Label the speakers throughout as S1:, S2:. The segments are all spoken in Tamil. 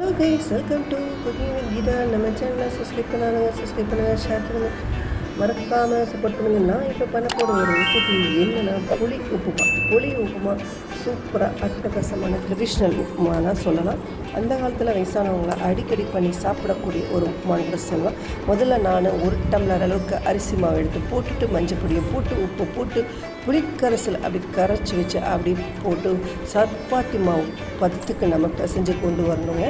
S1: Hello guys welcome to cooking with Geetha நம்ம சேனலை சப்ஸ்கிரைப் பண்ணாதவங்க சப்ஸ்கிரைப் பண்ணுங்கள் ஷேர் பண்ணுங்கள் மறக்காமல் சப்போர்ட் பண்ணுங்கள் நான் இப்போ பண்ண போகிற ஒரு ரெசிபி என்னென்னா புளி உப்புமா. புளி உப்புமா சூப்பராக அட்டகாசமான ட்ரெடிஷ்னல் உப்புமானா சொல்லலாம். அந்த காலத்தில் வயசானவங்க அடிக்கடி பண்ணி சாப்பிடக்கூடிய ஒரு உப்புமான்னு கூட சொல்லலாம். முதல்ல நான் ஒரு டம்ளர் அளவுக்கு அரிசி மாவு எடுத்து போட்டுட்டு மஞ்சள் பொடியை போட்டு உப்பு போட்டு புளிக்கரைசல் அப்படி கரைச்சி வச்சு அப்படி போட்டு சப்பாத்தி மாவு பத்துக்கு நம்ம பிசைஞ்சு கொண்டு வரணுங்க.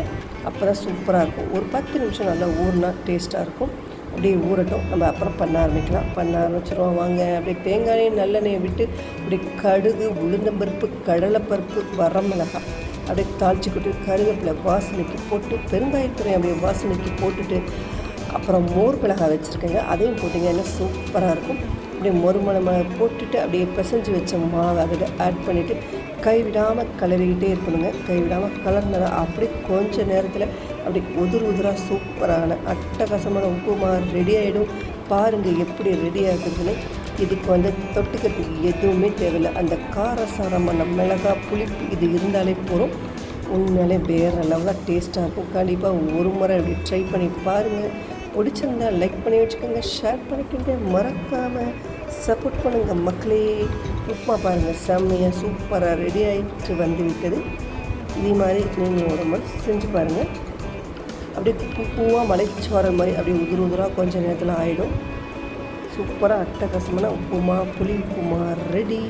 S1: அப்போ தான் சூப்பராக இருக்கும். ஒரு பத்து நிமிஷம் நல்லா ஊறினா டேஸ்ட்டாக இருக்கும். அப்படியே ஊறட்டும். நம்ம அப்புறம் பண்ண ஆரம்பிக்கலாம். பண்ண ஆரம்பிச்சிருவோம். வாங்க. அப்படியே தேங்காயும் நல்லெண்ணெயை விட்டு அப்படியே கடுகு உளுந்தம்பருப்பு கடலைப்பருப்பு வரமிளகாய் அப்படியே தாளிச்சு கொட்டு கருவேப்பிலை வாசனைக்கு போட்டு பெருங்காயத்துறை அப்படியே வாசனைக்கு போட்டுட்டு அப்புறம் மோர் மிளகாய் வச்சுருக்கேங்க. அதையும் போட்டிங்கன்னா சூப்பராக இருக்கும். அப்படியே மொறுமணமாக போட்டுட்டு அப்படியே பிசைஞ்சு வச்ச மாவை அதில் ஆட் பண்ணிவிட்டு கைவிடாமல் கிளறிக்கிட்டே இருக்கணுங்க. கைவிடாமல் கலர்னா அப்படியே கொஞ்ச நேரத்தில் அப்படி உதிர் உதிராக சூப்பரான அட்டகாசமான உப்புமா ரெடி ஆகிடும் பாருங்கள் எப்படி ரெடி ஆகுதுன்னு இதுக்கு வந்து தொட்டுக்கிறதுக்கு எதுவுமே தேவையில்லை. அந்த காரசாரமான மிளகா புளிப்பு இது இருந்தாலே போதும். உண்மையிலே வேறு லெவலாக டேஸ்ட்டாக இருக்கும். கண்டிப்பாக ஒரு முறை அப்படி ட்ரை பண்ணி பாருங்கள் பிடிச்சிருந்தா லைக் பண்ணி வச்சுக்கோங்க ஷேர் பண்ணிக்கோங்க மறக்காமல் சப்போர்ட் பண்ணுங்கள் மக்களே. உப்புமா பாருங்கள் செம்மையாக சூப்பராக ரெடி ஆகிட்டு வந்து விட்டது. இதே மாதிரி நீங்கள் ஒரு செஞ்சு பாருங்கள் அப்படியே பூ பூவாக மலைச்சு வர மாதிரி அப்படியே உதிர் உதிராக கொஞ்சம் நேரத்தில் ஆகிடும் சூப்பராக அட்டகாசமான உப்புமா புளி உப்புமா ரெடி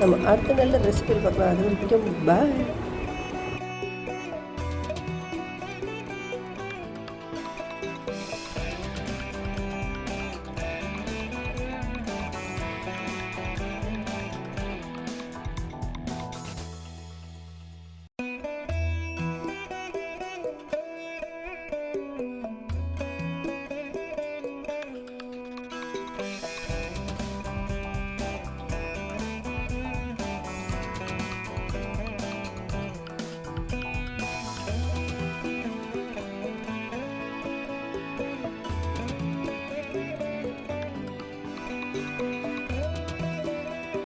S1: நம்ம அடுத்த நல்ல ரெசிபி பார்க்கலாம். அது வரைக்கும் பாய் Thank you.